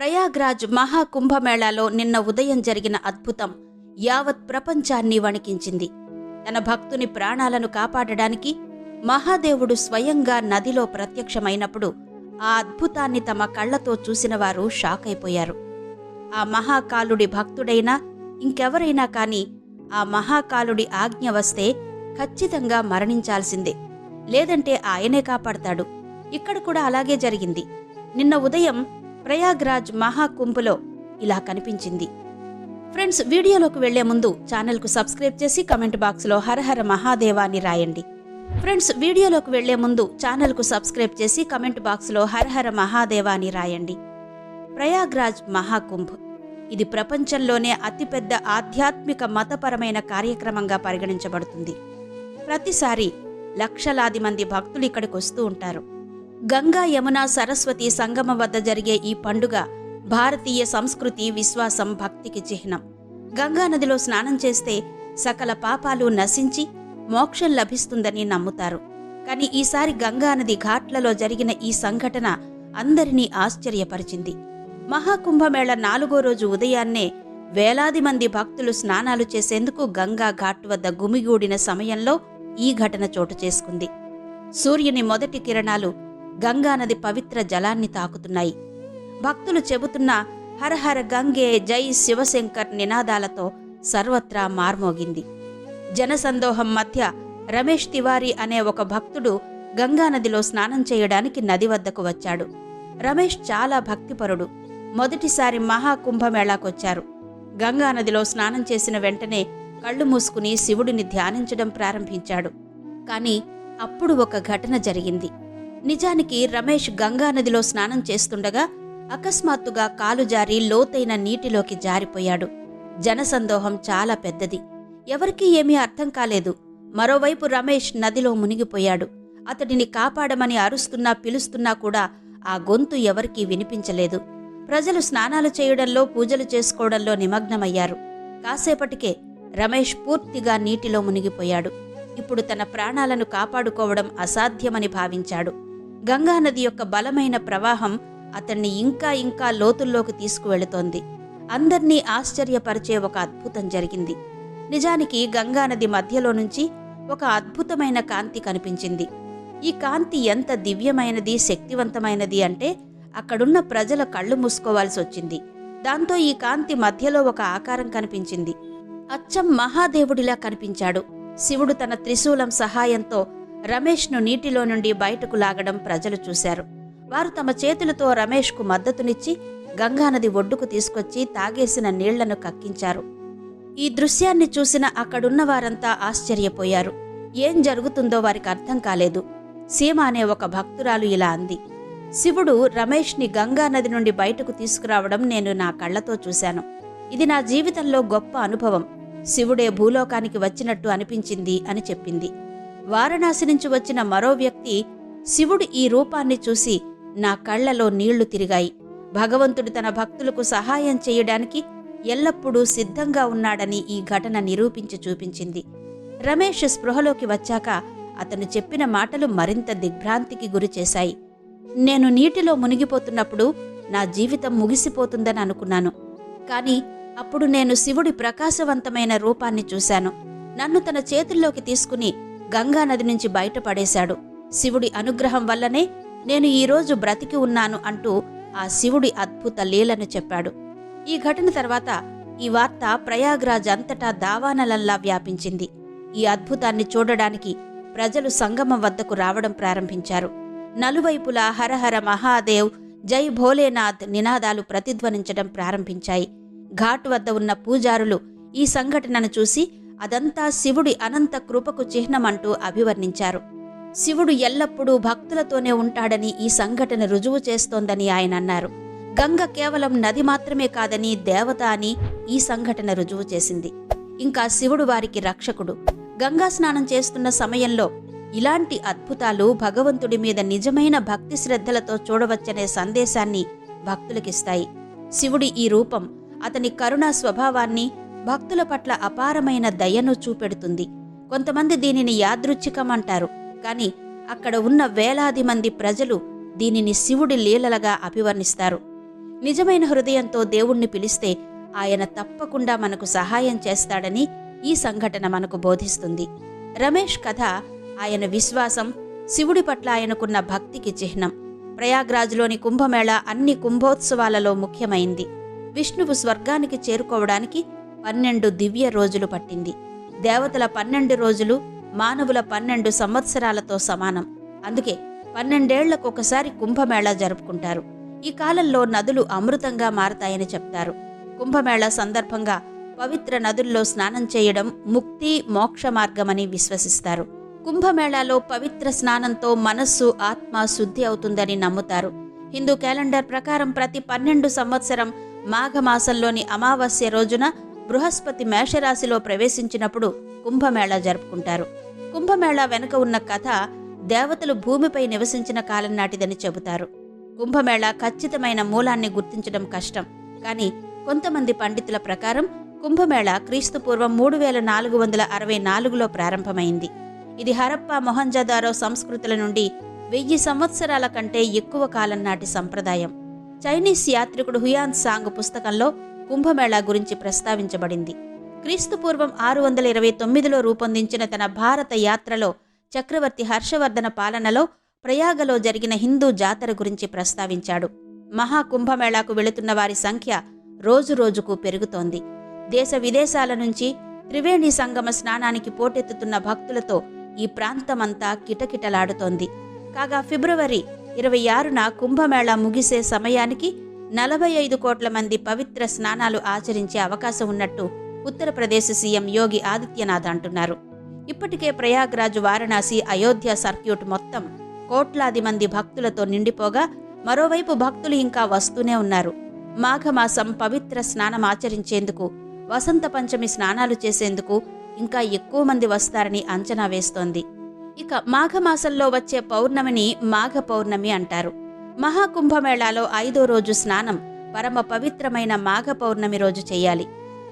ప్రయాగ్రాజ్ మహాకుంభమేళాలో నిన్న ఉదయం జరిగిన అద్భుతం. యావత్ ప్రపంచాన్ని వణికించింది. తన భక్తుని ప్రాణాలను కాపాడడానికి మహాదేవుడు స్వయంగా నదిలో ప్రత్యక్షమైనప్పుడు ఆ అద్భుతాన్ని తమ కళ్ళతో చూసిన వారు షాక్ అయిపోయారు ఆ మహాకాలుడి భక్తుడైనా ఇంకెవరైనా కాని ఆ మహాకాలుడి ఆజ్ఞ వస్తే ఖచ్చితంగా మరణించాల్సిందే. లేదంటే ఆయనే కాపాడతాడు. ఇక్కడ కూడా అలాగే జరిగింది. నిన్న ఉదయం ప్రయాగ్రాజ్ మహాకుంభలో ఇలా కనిపించింది. ఫ్రెండ్స్ వీడియోలోకి వెళ్ళే ముందు ఛానల్కు సబ్స్క్రైబ్ చేసి కమెంట్ బాక్స్లో హరహర మహాదేవా అని రాయండి. ఫ్రెండ్స్ వీడియోలోకి వెళ్ళే ముందు ఛానల్కు సబ్స్క్రైబ్ చేసి కమెంట్ బాక్స్లో హరహర మహాదేవా అని రాయండి. ప్రయాగ్రాజ్ మహాకుంభ్. ఇది ప్రపంచంలోనే అతిపెద్ద ఆధ్యాత్మిక మతపరమైన కార్యక్రమంగా పరిగణించబడుతుంది. ప్రతిసారి లక్షలాది మంది భక్తులు ఇక్కడికి వస్తూ ఉంటారు. గంగా యమున సరస్వతి సంగమం వద్ద జరిగే ఈ పండుగ భారతీయ సంస్కృతి విశ్వాసం భక్తికి చిహ్నం. గంగా నదిలో స్నానం చేస్తే సకల పాపాలు నశించి మోక్షం లభిస్తుందని నమ్ముతారు. కానీ ఈసారి గంగా నది ఘాట్లలో జరిగిన ఈ సంఘటన అందరినీ ఆశ్చర్యపరిచింది. మహాకుంభమేళ నాలుగో రోజు ఉదయాన్నే వేలాది మంది భక్తులు స్నానాలు చేసేందుకు గంగా ఘాట్ వద్ద గుమిగూడిన సమయంలో ఈ ఘటన చోటు చేసుకుంది. సూర్యుని మొదటి కిరణాలు గంగానది పవిత్ర జలాన్ని తాకుతున్నాయి. భక్తులు చెబుతున్న హరహర గంగే జై శివశంకర్ నినాదాలతో సర్వత్రా మార్మోగింది. జనసందోహం మధ్య రమేష్ తివారీ అనే ఒక భక్తుడు గంగానదిలో స్నానం చేయడానికి నది వద్దకు వచ్చాడు. రమేష్ చాలా భక్తిపరుడు. మొదటిసారి మహాకుంభమేళాకొచ్చారు. గంగానదిలో స్నానం చేసిన వెంటనే కళ్ళు మూసుకుని శివుడిని ధ్యానించడం ప్రారంభించాడు. కానీ అప్పుడు ఒక ఘటన జరిగింది. నిజానికి రమేష్ గంగానదిలో స్నానం చేస్తుండగా అకస్మాత్తుగా కాలు జారి లోతైన నీటిలోకి జారిపోయాడు. జనసందోహం చాలా పెద్దది. ఎవరికీ ఏమీ అర్థం కాలేదు. మరోవైపు రమేష్ నదిలో మునిగిపోయాడు. అతడిని కాపాడమని అరుస్తున్నా పిలుస్తున్నా కూడా ఆ గొంతు ఎవరికీ వినిపించలేదు. ప్రజలు స్నానాలు చేయడంలో పూజలు చేసుకోవడంలో నిమగ్నమయ్యారు. కాసేపటికే రమేష్ పూర్తిగా నీటిలో మునిగిపోయాడు. ఇప్పుడు తన ప్రాణాలను కాపాడుకోవడం అసాధ్యమని భావించాడు. గంగానది యొక్క బలమైన ప్రవాహం అతన్ని ఇంకా ఇంకా లోతుల్లోకి తీసుకువెళుతోంది. అందర్నీ ఆశ్చర్యపరిచే ఒక అద్భుతం జరిగింది. నిజానికి గంగానది మధ్యలో నుంచి ఒక అద్భుతమైన కాంతి కనిపించింది. ఈ కాంతి ఎంత దివ్యమైనది శక్తివంతమైనది అంటే అక్కడున్న ప్రజల కళ్ళు మూసుకోవాల్సి వచ్చింది. దాంతో ఈ కాంతి మధ్యలో ఒక ఆకారం కనిపించింది. అచ్చం మహాదేవుడిలా కనిపించాడు. శివుడు తన త్రిశూలం సహాయంతో రమేష్ను నీటిలో నుండి బయటకు లాగడం ప్రజలు చూశారు. వారు తమ చేతులతో రమేష్కు మద్దతునిచ్చి గంగానది ఒడ్డుకు తీసుకొచ్చి తాగేసిన నీళ్ళను కక్కించారు. ఈ దృశ్యాన్ని చూసిన అక్కడున్న వారంతా ఆశ్చర్యపోయారు. ఏం జరుగుతుందో వారికి అర్థం కాలేదు. సీమ అనే ఒక భక్తురాలు ఇలా అంది. శివుడు రమేష్ని గంగానది నుండి బయటకు తీసుకురావడం నేను నా కళ్ళతో చూశాను. ఇది నా జీవితంలో గొప్ప అనుభవం. శివుడే భూలోకానికి వచ్చినట్టు అనిపించింది అని చెప్పింది. వారణాసి నుంచి వచ్చిన మరో వ్యక్తి శివుడు ఈ రూపాన్ని చూసి నా కళ్ళలో నీళ్ళు తిరిగాయి. భగవంతుడు తన భక్తులకు సహాయం చేయడానికి ఎల్లప్పుడూ సిద్ధంగా ఉన్నాడని ఈ ఘటన నిరూపించి చూపించింది. రమేష్ స్పృహలోకి వచ్చాక అతను చెప్పిన మాటలు మరింత దిగ్భ్రాంతికి గురిచేశాయి నేను నీటిలో మునిగిపోతున్నప్పుడు నా జీవితం ముగిసిపోతుందని అనుకున్నాను. కాని అప్పుడు నేను శివుడి ప్రకాశవంతమైన రూపాన్ని చూశాను. నన్ను తన చేతుల్లోకి తీసుకుని గంగానది నుంచి బయటపడేశాడు. శివుడి అనుగ్రహం వల్లనే నేను ఈరోజు బ్రతికి ఉన్నాను అంటూ ఆ శివుడి అద్భుత లీలను చెప్పాడు. ఈ ఘటన తర్వాత ఈ వార్త ప్రయాగ్రాజ్ అంతటా దావానలల్లా వ్యాపించింది. ఈ అద్భుతాన్ని చూడడానికి ప్రజలు సంగమం వద్దకు రావడం ప్రారంభించారు. నలువైపులా హరహర మహాదేవ్ జై భోలేనాథ్ నినాదాలు ప్రతిధ్వనించడం ప్రారంభించాయి. ఘాట్ వద్ద ఉన్న పూజారులు ఈ సంఘటనను చూసి అదంతా శివుడి అనంత కృపకు చిహ్నమంటూ అభివర్ణించారు. శివుడు ఎల్లప్పుడూ భక్తులతోనే ఉంటాడని ఈ సంఘటన రుజువు చేస్తోందని ఆయన అన్నారు. గంగ కేవలం నది మాత్రమే కాదని దేవత అని ఈ సంఘటన రుజువు చేసింది. ఇంకా శివుడు వారికి రక్షకుడు. గంగా స్నానం చేస్తున్న సమయంలో ఇలాంటి అద్భుతాలు భగవంతుడి మీద నిజమైన భక్తి శ్రద్ధలతో చూడవచ్చనే సందేశాన్ని భక్తులకిస్తాయి. శివుడి ఈ రూపం అతని కరుణా స్వభావాన్ని భక్తుల పట్ల అపారమైన దయను చూపెడుతుంది. కొంతమంది దీనిని యాదృచ్ఛికమంటారు కాని అక్కడ ఉన్న వేలాది మంది ప్రజలు దీనిని శివుడి లీలలుగా అభివర్ణిస్తారు. నిజమైన హృదయంతో దేవుణ్ణి పిలిస్తే ఆయన తప్పకుండా మనకు సహాయం చేస్తాడని ఈ సంఘటన మనకు బోధిస్తుంది. రమేష్ కథ ఆయన విశ్వాసం శివుడి పట్ల ఆయనకున్న భక్తికి చిహ్నం. ప్రయాగ్రాజ్లోని కుంభమేళ అన్ని కుంభోత్సవాలలో ముఖ్యమైంది. విష్ణువు స్వర్గానికి చేరుకోవడానికి పన్నెండు దివ్య రోజులు పట్టింది. దేవతల పన్నెండు రోజులు మానవుల పన్నెండు సంవత్సరాలతో సమానం. అందుకే పన్నెండేళ్ళకు ఒకసారి కుంభమేళా జరుపుకుంటారు. ఈ కాలంలో నదులు అమృతంగా మారతాయని చెప్తారు. కుంభమేళా సందర్భంగా పవిత్ర నదుల్లో స్నానం చేయడం ముక్తి మోక్ష మార్గమని విశ్వసిస్తారు. కుంభమేళాలో పవిత్ర స్నానంతో మనస్సు ఆత్మ శుద్ధి అవుతుందని నమ్ముతారు. హిందూ క్యాలెండర్ ప్రకారం ప్రతి పన్నెండు సంవత్సరం మాఘమాసంలోని అమావాస్య రోజున బృహస్పతి మేషరాశిలో ప్రవేశించినప్పుడు కుంభమేళా జరుపుకుంటారు. కుంభమేళా వెనుక ఉన్న కథ దేవతలు భూమిపై నివసించిన కాలం నాటిదని చెబుతారు. కుంభమేళా ఖచ్చితమైన మూలాన్ని గుర్తించడం కష్టం. కానీ కొంతమంది పండితుల ప్రకారం కుంభమేళా క్రీస్తుపూర్వం మూడు వేల నాలుగు వందల అరవై నాలుగులో ప్రారంభమైంది. ఇది హరప్పా మొహంజదారో సంస్కృతుల నుండి వెయ్యి సంవత్సరాల కంటే ఎక్కువ కాలం నాటి సంప్రదాయం. చైనీస్ యాత్రికుడు హుయాన్ సాంగ్ పుస్తకంలో కుంభమేళా గురించి ప్రస్తావించబడింది. క్రీస్తుపూర్వం ఆరు వందల ఇరవై తొమ్మిదిలో రూపొందించిన తన భారత యాత్రలో చక్రవర్తి హర్షవర్ధన పాలనలో ప్రయాగలో జరిగిన హిందూ జాతర గురించి ప్రస్తావించాడు. మహాకుంభమేళాకు వెళుతున్న వారి సంఖ్య రోజురోజుకు పెరుగుతోంది. దేశ విదేశాల నుంచి త్రివేణి సంగమ స్నానానికి పోటెత్తుతున్న భక్తులతో ఈ ప్రాంతమంతా కిటకిటలాడుతోంది. కాగా ఫిబ్రవరి ఇరవై ఆరున కుంభమేళా ముగిసే సమయానికి నలభై ఐదు కోట్ల మంది పవిత్ర స్నానాలు ఆచరించే అవకాశం ఉన్నట్టు ఉత్తరప్రదేశ్ సీఎం యోగి ఆదిత్యనాథ్ అంటున్నారు. ఇప్పటికే ప్రయాగ్రాజ్ వారణాసి అయోధ్య సర్క్యూట్ మొత్తం కోట్లాది మంది భక్తులతో నిండిపోగా మరోవైపు భక్తులు ఇంకా వస్తూనే ఉన్నారు. మాఘమాసం పవిత్ర స్నానం ఆచరించేందుకు వసంత పంచమి స్నానాలు చేసేందుకు ఇంకా ఎక్కువ మంది వస్తారని అంచనా వేస్తోంది. ఇక మాఘమాసంలో వచ్చే పౌర్ణమిని మాఘ పౌర్ణమి అంటారు. మహాకుంభమేళాలో ఐదో రోజు స్నానం పరమ పవిత్రమైన మాఘ పౌర్ణమి రోజు చేయాలి.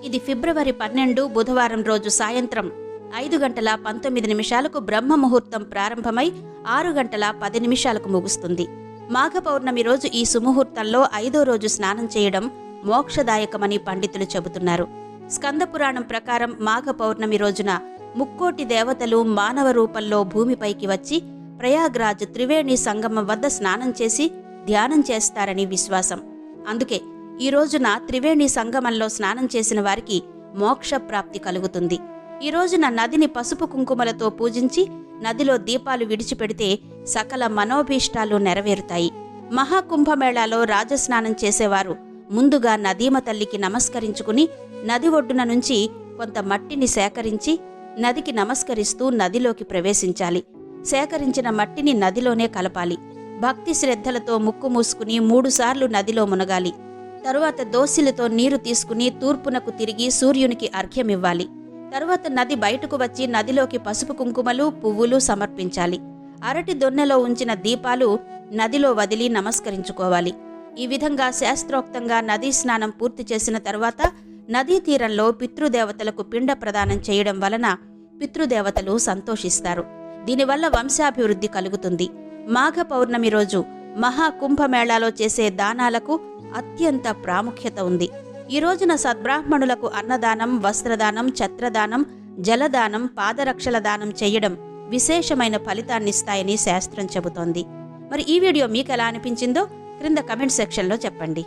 ఇది ఫిబ్రవరి పన్నెండు బుధవారం రోజు సాయంత్రం ఐదు గంటల పంతొమ్మిది నిమిషాలకు బ్రహ్మ ముహూర్తం ప్రారంభమై ఆరు గంటల పది నిమిషాలకు ముగుస్తుంది. మాఘ పౌర్ణమి రోజు ఈ సుముహూర్తంలో ఐదో రోజు స్నానం చేయడం మోక్షదాయకమని పండితులు చెబుతున్నారు. స్కందపురాణం ప్రకారం మాఘ పౌర్ణమి రోజున ముక్కోటి దేవతలు మానవ రూపంలో భూమిపైకి వచ్చి ప్రయాగ్రాజ్ త్రివేణి సంగమం వద్ద స్నానం చేసి ధ్యానం చేస్తారని విశ్వాసం. అందుకే ఈ రోజున త్రివేణి సంగమంలో స్నానం చేసిన వారికి మోక్ష ప్రాప్తి కలుగుతుంది. ఈ రోజున నదిని పసుపు కుంకుమలతో పూజించి నదిలో దీపాలు విడిచిపెడితే సకల మనోభీష్టాలు నెరవేరుతాయి. మహాకుంభమేళాలో రాజస్నానం చేసేవారు ముందుగా నదీమ తల్లికి నమస్కరించుకుని నది ఒడ్డున నుంచి కొంత మట్టిని సేకరించి నదికి నమస్కరిస్తూ నదిలోకి ప్రవేశించాలి. సేకరించిన మట్టిని నదిలోనే కలపాలి. భక్తి శ్రద్ధలతో ముక్కు మూసుకుని మూడుసార్లు నదిలో మునగాలి. తరువాత దోసిలతో నీరు తీసుకుని తూర్పునకు తిరిగి సూర్యునికి అర్ఘ్యమివ్వాలి. తరువాత నది బయటకు వచ్చి నదిలోకి పసుపు కుంకుమలు పువ్వులు సమర్పించాలి. అరటి దొన్నెలో ఉంచిన దీపాలు నదిలో వదిలి నమస్కరించుకోవాలి. ఈ విధంగా శాస్త్రోక్తంగా నదీ స్నానం పూర్తి చేసిన తర్వాత నదీ తీరంలో పితృదేవతలకు పిండ ప్రదానం చేయడం వలన పితృదేవతలు సంతోషిస్తారు. దీనివల్ల వంశాభివృద్ధి కలుగుతుంది. మాఘ పౌర్ణమి రోజు మహాకుంభమేళాలో చేసే దానాలకు అత్యంత ప్రాముఖ్యత ఉంది. ఈ రోజున సద్బ్రాహ్మణులకు అన్నదానం వస్త్రదానం ఛత్రదానం జలదానం పాదరక్షల దానం చేయడం విశేషమైన ఫలితాన్నిస్తాయని శాస్త్రం చెబుతోంది. మరి ఈ వీడియో మీకు ఎలా అనిపించిందో క్రింద కమెంట్ సెక్షన్లో చెప్పండి.